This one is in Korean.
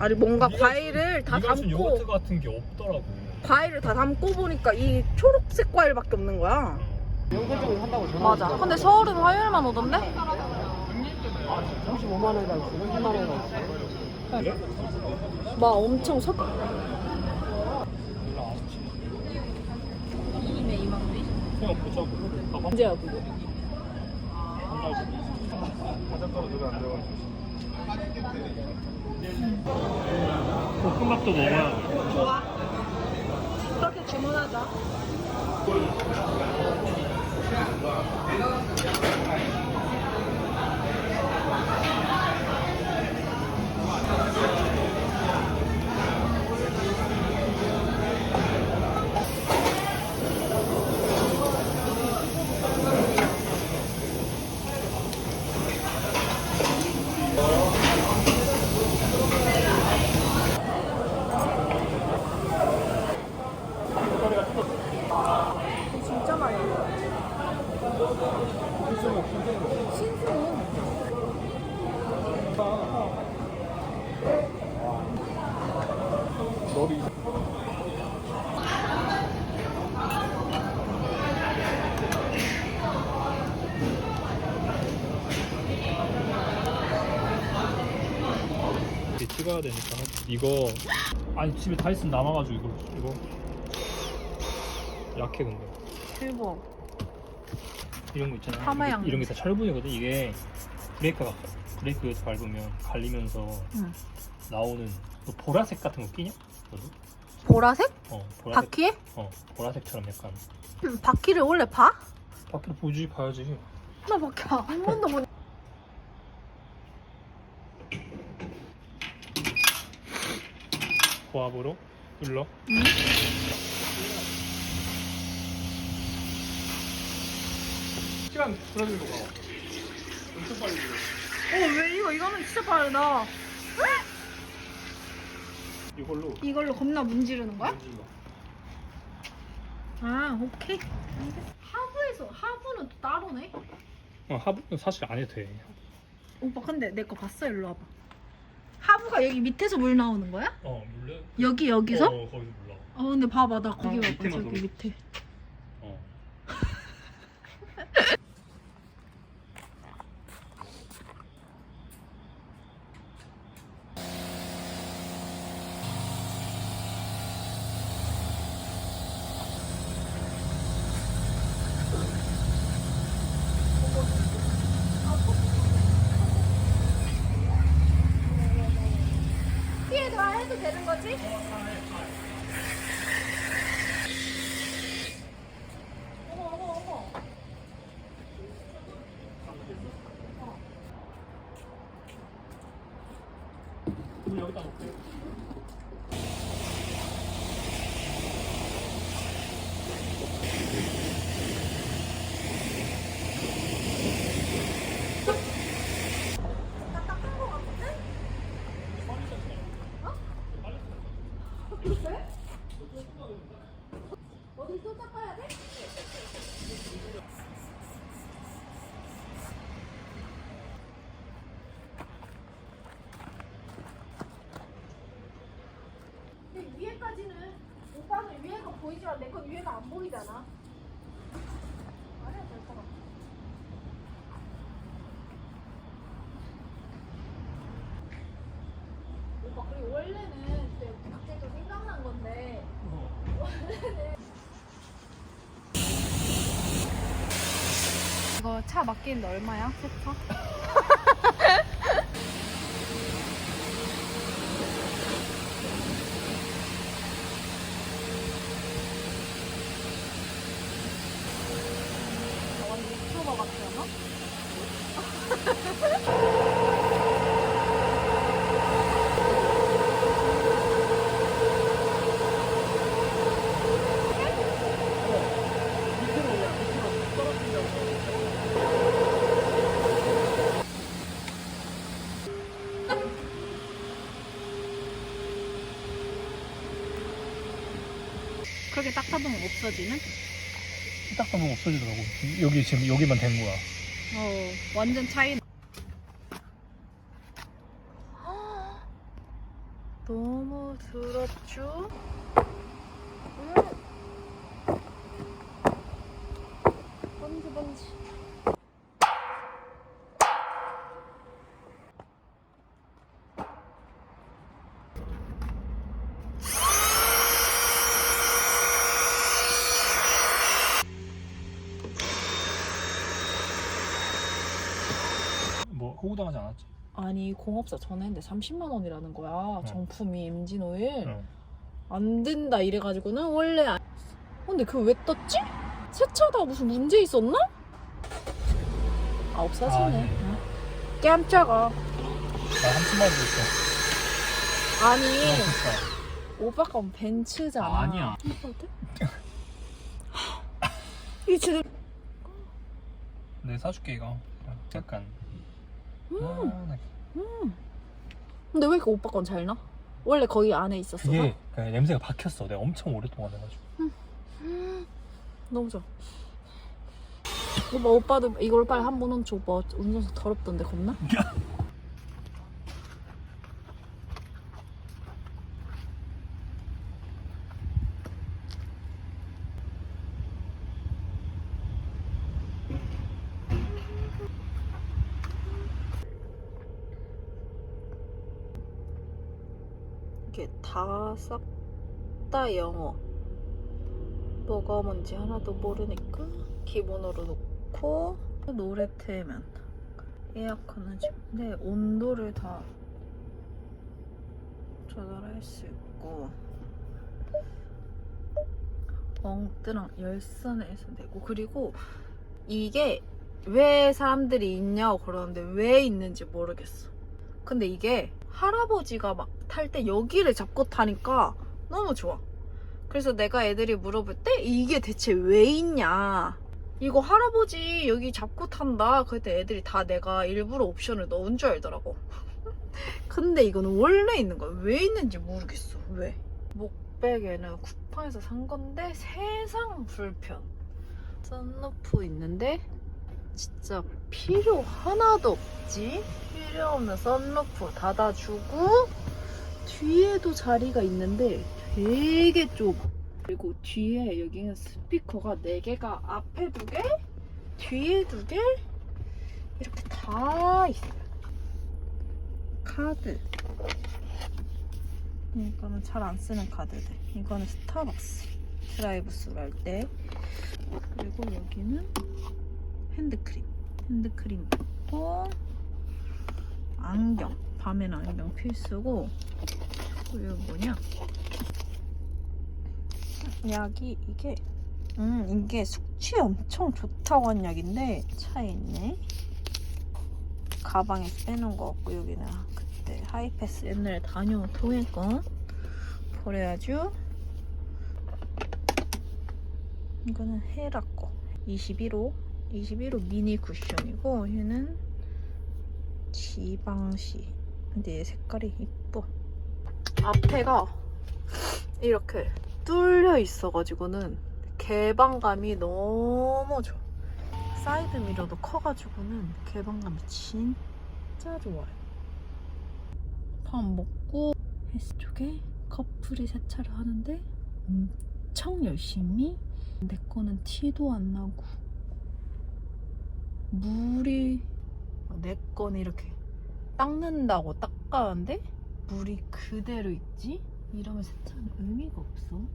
아니 뭔가 네가 과일을 다 네가 준 요거트 담고 같은 게 없더라고. 과일을 다 담고 보니까 이 초록색 과일밖에 없는 거야. 연결적으로 한다고 전화 맞아. 근데 서울은 화요일만 오던데? 35만 원이가 있어 30만 원이가 있어 막 엄청 석. 그냥 보자고. 봐봐. 언제야 그거? 바닷가로 누가 안 들어가. 볶음밥도 먹어야 돼. 좋아. 그렇게 주문하자. 찍어야 되니까 이거 아니 집에 다 있으면 남아가지고 이거 이거 약해 근데 대박. 이런 거 있잖아 파마양. 이런 게 다 철분이거든 이게 브레이크가 브레이크 밟으면 갈리면서 응. 나오는 너 보라색 같은 거 끼냐? 너도? 보라색? 어 보라색 바퀴에? 어 보라색처럼 약간 음, 바퀴를 원래 봐? 밖으로 보지 봐야지 나 바퀴 한 번도 못. 고압으로 눌러 응? 시간 줄어들는 거 봐. 엄청 빨리. 어왜 이거 이거는 진짜 빠르다. 이걸로 이걸로 겁나 문지르는 거야? 던진다. 아 오케이. 하부에서 하부는 또 따로네. 어 하부는 사실 안 해도 돼. 오빠 근데 내 거 봤어 일로 와봐. 하부가 여기 밑에서 물 나오는 거야? 어 물려. 여기 여기서? 어 거기서 몰라. 어 근데 봐봐 나 거기 어, 와봐 밑에만 저기. 밑에. 어. 피해 다 해도 되는 거지? 어머 어머 어머. 물 여기다 놓을게. 딱딱한 거 같은데? 어? 그래? 어디 또 닦아야 돼? 근데 위에까지는 오빠는 위에가 건 위에가 안 보이잖아. 안 해도 될것 같아. 오빠 그리고 원래는 그때 갑자기 또 생각난 건데 이거 차 맡기는데 얼마야? 세차? 완전 유튜버 같지 않아? 그렇게 딱 타보면 없어지는? 딱 보면 없어지더라고. 여기 지금 여기만 된 거야. 어 완전 차이 너무 더럽죠? 번지 번지. 뭐 호구당하지 않았지? 아니 공업사 전화했는데 30만 원이라는 거야 정품이 엔진 오일 응. 안 된다 이래가지고는 원래 안... 근데 그거 왜 떴지? 세차다 무슨 문제 있었나? 아 없어지네 아, 네. 응. 깜짝아 나 30만 원 줬어. 아니 어. 오빠 건 벤츠잖아 아, 아니야. 이뻐도? 이 진짜 내 사줄게 이거. 약간. 음. 아, 나 근데 왜 이렇게 오빠 건 잘 나? 원래 거기 안에 있었어 그게 그 냄새가 박혔어. 내가 엄청 오랫동안 해가지고. 너무 좋아 오빠 오빠도 이걸 빨리 한 번 얹혀 오빠 운전석 더럽던데 겁나? 이게 다 싹 다 영어. 뭐가 뭔지 하나도 모르니까 기본으로 놓고 노래 틀면 에어컨은 지금 네 온도를 다 조절할 수 있고. 엉뜨랑 열선을 해서 되고. 그리고 이게 왜 사람들이 있냐고 그러는데 왜 있는지 모르겠어. 근데 이게 할아버지가 막 탈 때 여기를 잡고 타니까 너무 좋아. 그래서 내가 애들이 물어볼 때 이게 대체 왜 있냐. 이거 할아버지 여기 잡고 탄다. 그때 애들이 다 내가 일부러 옵션을 넣은 줄 알더라고. 근데 이거는 원래 있는 거야. 왜 있는지 모르겠어. 왜? 목베개는 쿠팡에서 산 건데 세상 불편. 썬루프 있는데 진짜 필요 하나도 없지. 필요 없는 썬루프 닫아주고 뒤에도 자리가 있는데 되게 좁아. 그리고 뒤에 여기는 스피커가 4개가 앞에 2개, 뒤에 2개 이렇게 다 있어요. 카드. 이거는 잘 안 쓰는 카드들. 이거는 스타벅스 드라이브 스루 할 때. 그리고 여기는 핸드크림. 핸드크림 있고 안경. 밤에는 안경 필수고 그리고 뭐냐? 약이 이게 음 이게 숙취 엄청 좋다고 한 약인데 차에 있네. 가방에 빼놓은 거 같고 여기는 그때 하이패스 옛날에 다녀온 통했건 버려야죠. 이거는 헤라 거 21호 21호 미니 쿠션이고 얘는 지방시 근데 얘 색깔이 이뻐. 앞에가 이렇게 뚫려 있어가지고는 개방감이 너무 좋아. 사이드 미러도 커가지고는 개방감이 진짜 좋아요. 밥 먹고 헬스 쪽에 커플이 세차를 하는데 엄청 열심히 내 거는 티도 안 나고 물이 내 거는 이렇게 닦는다고 닦았는데 물이 그대로 있지? 이러면 세차는 의미가 없어.